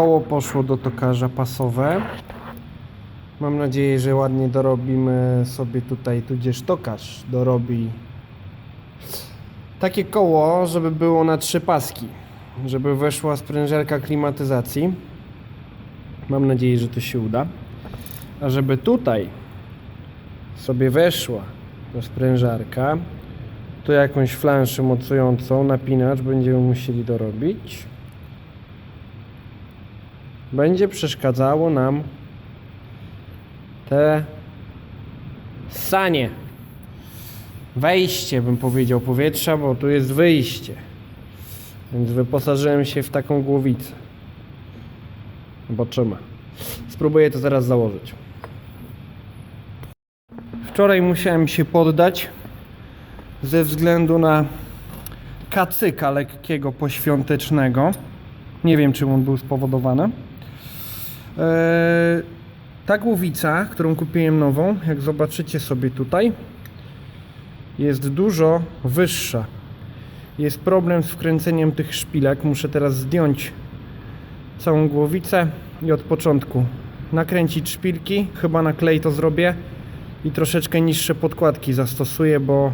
koło poszło do tokarza pasowe. Mam nadzieję, że ładnie dorobimy sobie tutaj, tudzież tokarz dorobi takie koło, żeby było na trzy paski. Żeby weszła sprężerka klimatyzacji. Mam nadzieję, że to się uda. A żeby tutaj sobie weszła ta sprężarka, to jakąś flanszę mocującą, napinacz będziemy musieli dorobić. Będzie przeszkadzało nam te sanie. Wejście, bym powiedział, powietrza, bo tu jest wyjście. Więc wyposażyłem się w taką głowicę. Zobaczymy. Spróbuję to zaraz założyć. Wczoraj musiałem się poddać ze względu na kacyka lekkiego poświątecznego. Nie wiem, czym on był spowodowany. Eee, ta głowica, którą kupiłem nową, jak zobaczycie sobie tutaj, jest dużo wyższa. Jest problem z wkręceniem tych szpilek. Muszę teraz zdjąć całą głowicę i od początku nakręcić szpilki. Chyba na klej to zrobię i troszeczkę niższe podkładki zastosuję, bo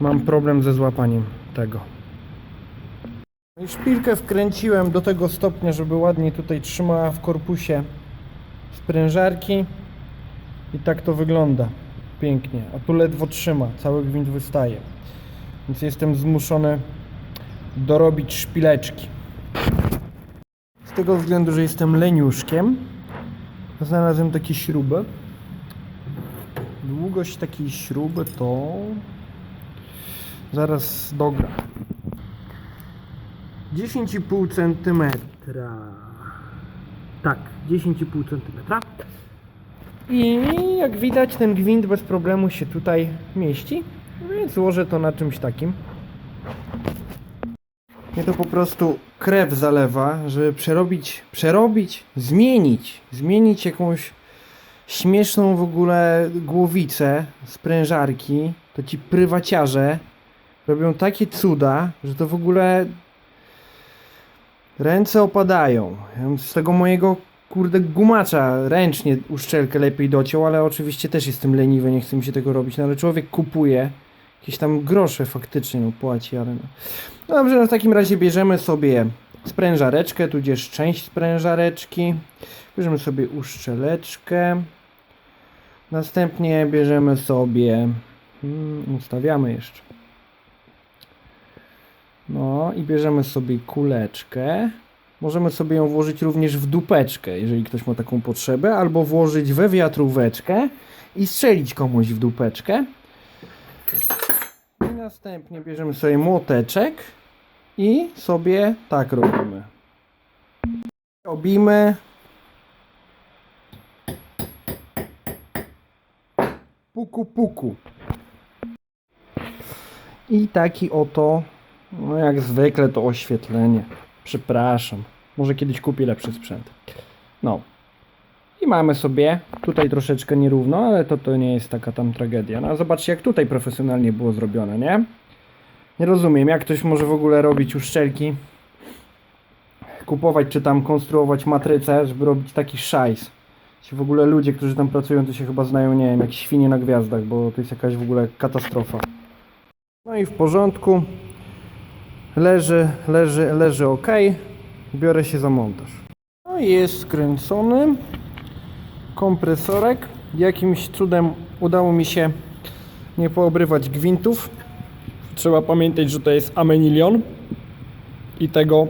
mam problem ze złapaniem tego. Szpilkę wkręciłem do tego stopnia, żeby ładnie tutaj trzymała w korpusie sprężarki. I tak to wygląda. Pięknie, a tu ledwo trzyma, cały gwint wystaje. Więc jestem zmuszony dorobić szpileczki. Z tego względu, że jestem leniuszkiem znalazłem takie śruby długość takiej śruby to zaraz dogra 10,5 cm tak 10,5 cm i jak widać ten gwint bez problemu się tutaj mieści, więc złożę to na czymś takim. Mnie to po prostu krew zalewa, żeby przerobić, przerobić, zmienić, zmienić jakąś śmieszną w ogóle głowicę sprężarki. To ci prywaciarze robią takie cuda, że to w ogóle ręce opadają. Z tego mojego kurde gumacza ręcznie uszczelkę lepiej dociął, ale oczywiście też jestem leniwy, nie chcę mi się tego robić, no ale człowiek kupuje jakieś tam grosze faktycznie no płaci, ale no. no dobrze, no w takim razie bierzemy sobie sprężareczkę, tudzież część sprężareczki, bierzemy sobie uszczeleczkę, następnie bierzemy sobie, hmm, ustawiamy jeszcze, no i bierzemy sobie kuleczkę, Możemy sobie ją włożyć również w dupeczkę, jeżeli ktoś ma taką potrzebę, albo włożyć we wiatróweczkę i strzelić komuś w dupeczkę. I następnie bierzemy sobie młoteczek i sobie tak robimy. Robimy puku puku. I taki oto, no jak zwykle to oświetlenie. Przepraszam. Może kiedyś kupię lepszy sprzęt. No. I mamy sobie tutaj troszeczkę nierówno, ale to, to nie jest taka tam tragedia. No zobaczcie jak tutaj profesjonalnie było zrobione, nie? Nie rozumiem, jak ktoś może w ogóle robić uszczelki, kupować czy tam konstruować matrycę, żeby robić taki szajs. Ci w ogóle ludzie, którzy tam pracują, to się chyba znają, nie wiem, jak świnie na gwiazdach, bo to jest jakaś w ogóle katastrofa. No i w porządku. Leży, leży, leży ok. Biorę się za montaż. No i jest skręcony kompresorek. Jakimś cudem udało mi się nie poobrywać gwintów. Trzeba pamiętać, że to jest amenilion i tego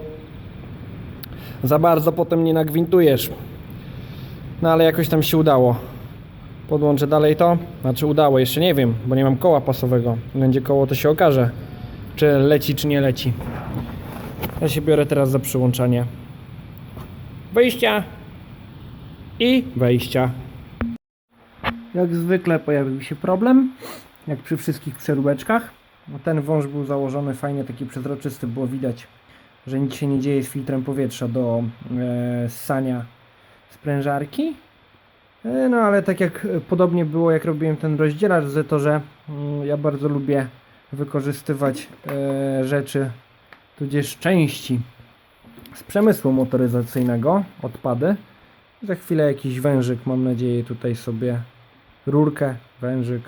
za bardzo potem nie nagwintujesz. No ale jakoś tam się udało. Podłączę dalej to. Znaczy udało, jeszcze nie wiem, bo nie mam koła pasowego. Będzie koło, to się okaże czy leci, czy nie leci. Ja się biorę teraz za przyłączanie wejścia i wejścia. Jak zwykle pojawił się problem, jak przy wszystkich przeróbeczkach. No ten wąż był założony fajnie, taki przezroczysty, było widać, że nic się nie dzieje z filtrem powietrza do e, ssania sprężarki. E, no ale tak jak podobnie było, jak robiłem ten rozdzielacz z to, że mm, ja bardzo lubię wykorzystywać e, rzeczy, tudzież części z przemysłu motoryzacyjnego odpady. Za chwilę jakiś wężyk, mam nadzieję, tutaj sobie rurkę, wężyk.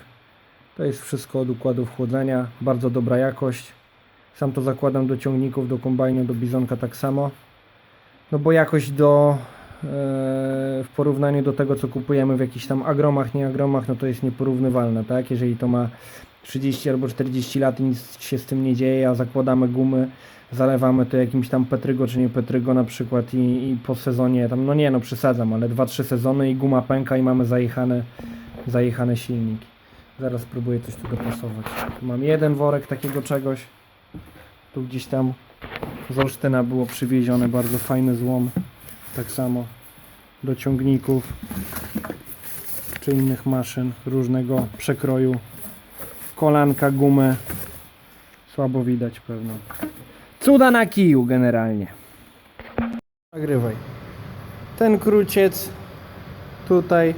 To jest wszystko od układów chłodzenia, bardzo dobra jakość. Sam to zakładam do ciągników, do kombajnu, do bizonka tak samo. No bo jakość do e, w porównaniu do tego co kupujemy w jakichś tam agromach, nie agromach, no to jest nieporównywalne, tak? Jeżeli to ma 30 albo 40 lat i nic się z tym nie dzieje, a zakładamy gumy, zalewamy to jakimś tam Petrygo czy nie Petrygo na przykład i, i po sezonie tam, no nie no przesadzam, ale 2-3 sezony i guma pęka i mamy zajechane, zajechane silniki. Zaraz spróbuję coś tu dopasować. Tu mam jeden worek takiego czegoś. Tu gdzieś tam z Olsztyna było przywiezione bardzo fajny złom. Tak samo do ciągników czy innych maszyn różnego przekroju. Kolanka, gumę. Słabo widać pewno. Cuda na kiju generalnie. Nagrywaj. Ten kruciec tutaj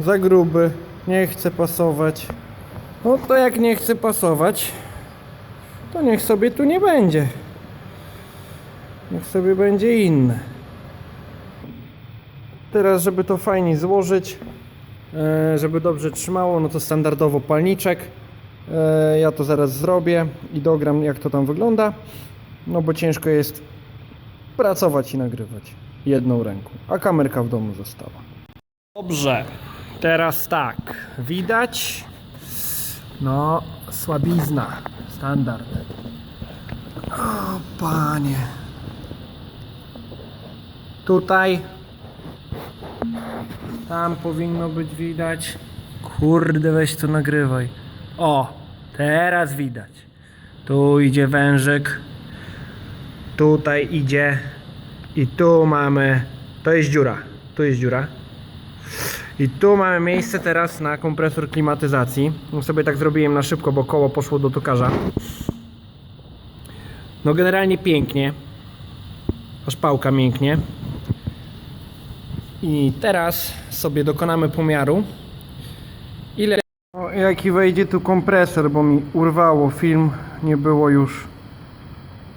za gruby, nie chce pasować. No to jak nie chce pasować, to niech sobie tu nie będzie. Niech sobie będzie inny. Teraz, żeby to fajnie złożyć, żeby dobrze trzymało, no to standardowo palniczek. E, Ja to zaraz zrobię i dogram jak to tam wygląda. No bo ciężko jest pracować i nagrywać jedną ręką, a kamerka w domu została. Dobrze, teraz tak, widać, no słabizna, standard. O panie. Tutaj, tam powinno być widać. Kurde, weź to nagrywaj. O, teraz widać. Tu idzie wężyk. Tutaj idzie. I tu mamy. To jest dziura. Tu jest dziura. I tu mamy miejsce teraz na kompresor klimatyzacji. No sobie tak zrobiłem na szybko, bo koło poszło do tokarza. No generalnie pięknie. Aż pałka mięknie. I teraz sobie dokonamy pomiaru. Ile. O, jaki wejdzie tu kompresor, bo mi urwało film, nie było już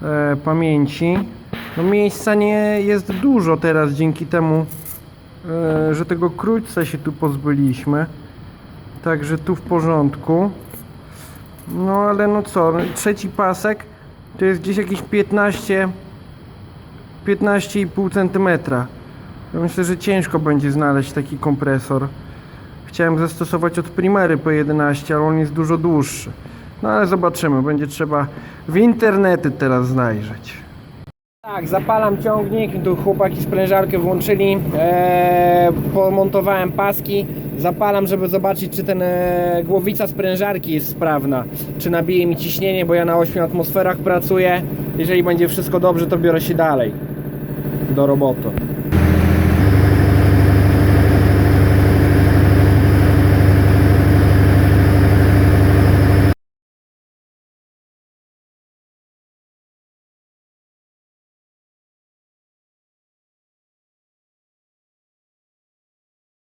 e, pamięci. No miejsca nie jest dużo teraz dzięki temu, e, że tego krótca się tu pozbyliśmy. Także tu w porządku. No ale no co, trzeci pasek to jest gdzieś jakieś 15 15,5 cm. Myślę, że ciężko będzie znaleźć taki kompresor. Chciałem zastosować od Primery P11, ale on jest dużo dłuższy. No ale zobaczymy, będzie trzeba w internety teraz znajrzeć. Tak, zapalam ciągnik, tu chłopaki sprężarkę włączyli, eee, pomontowałem paski, zapalam, żeby zobaczyć, czy ten e, głowica sprężarki jest sprawna, czy nabije mi ciśnienie, bo ja na 8 atmosferach pracuję. Jeżeli będzie wszystko dobrze, to biorę się dalej do roboty.